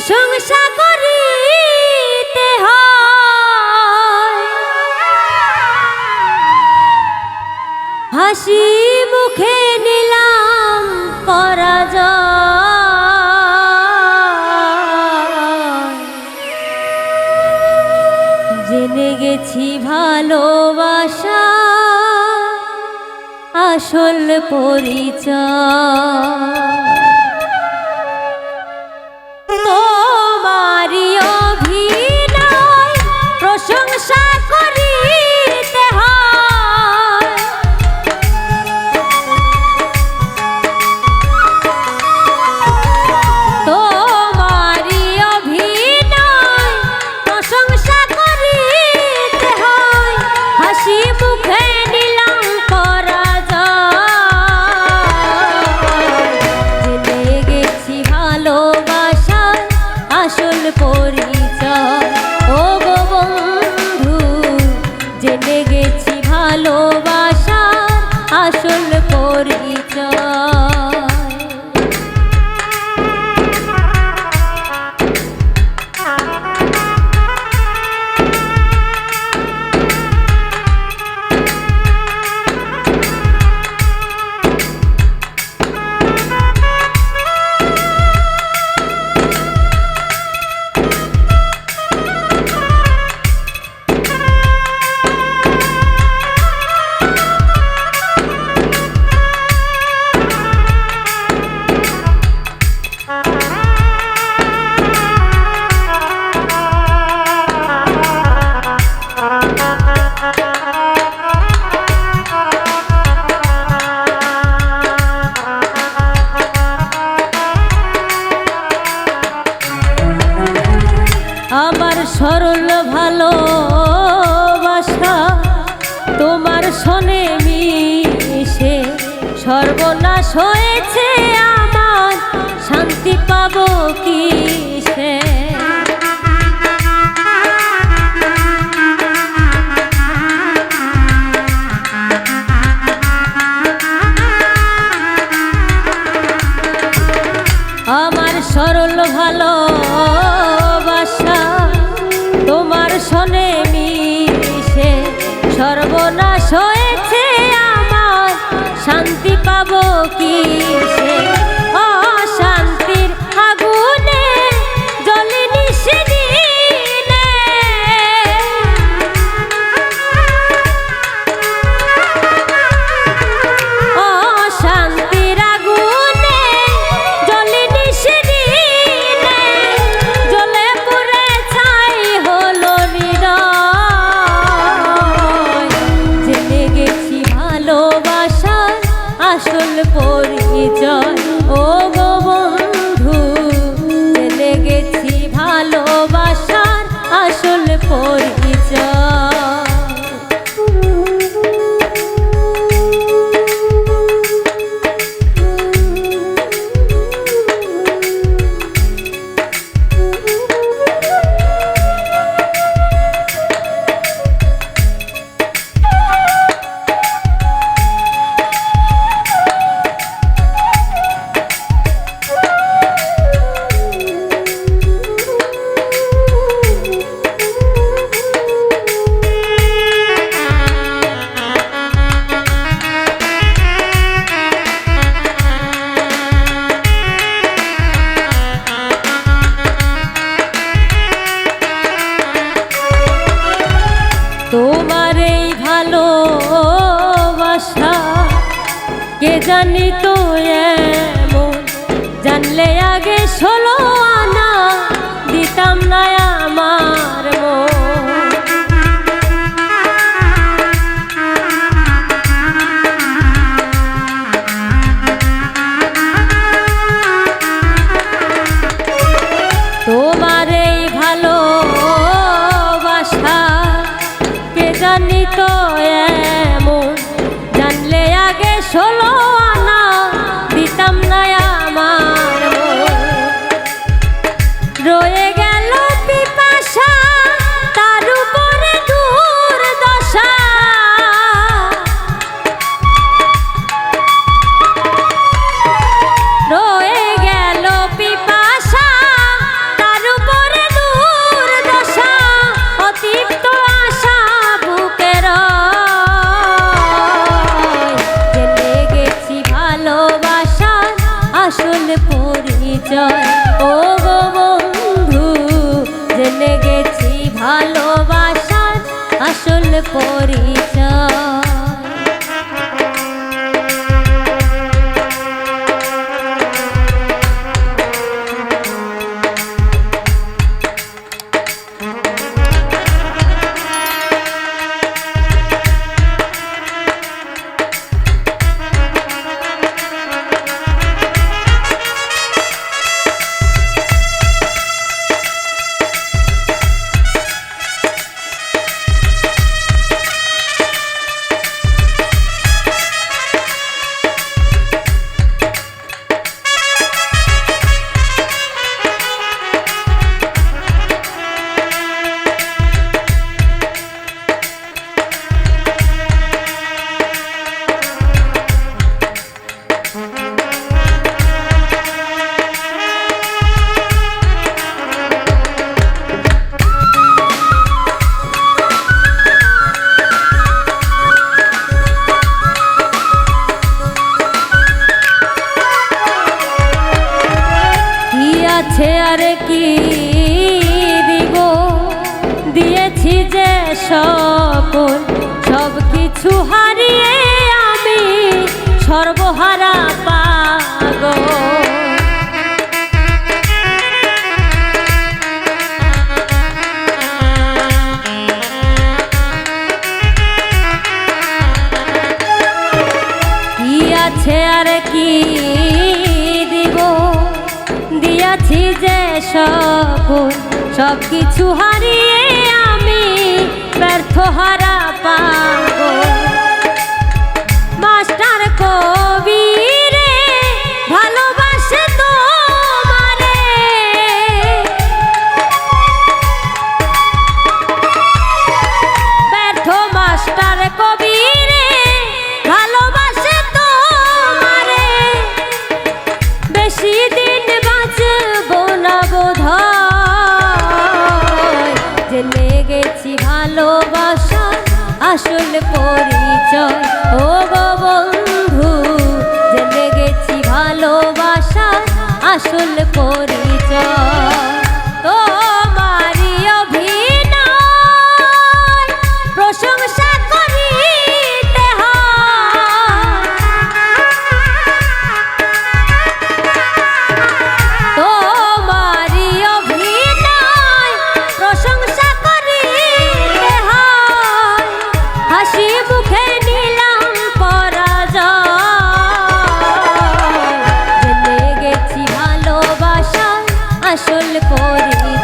প্রশংসা করিতে হয়। হাসি মুখে নিলাম পরাজয়। জেনে গেছি ভালোবাসা আসল পরিচয়। गे भलो দর্শনে মিশে সর্বনাশ হয়েছে আমার শান্তি পাবো কি? জানি তো এমন। জানলে আগে পরিচয়। সকল, সব কিছু হারিয়ে আমি সর্বহারা পাগ কি আছে আর কি দিব? দিয়াছি যে সকল, সব কিছু হারিয়ে সোহার আসল করে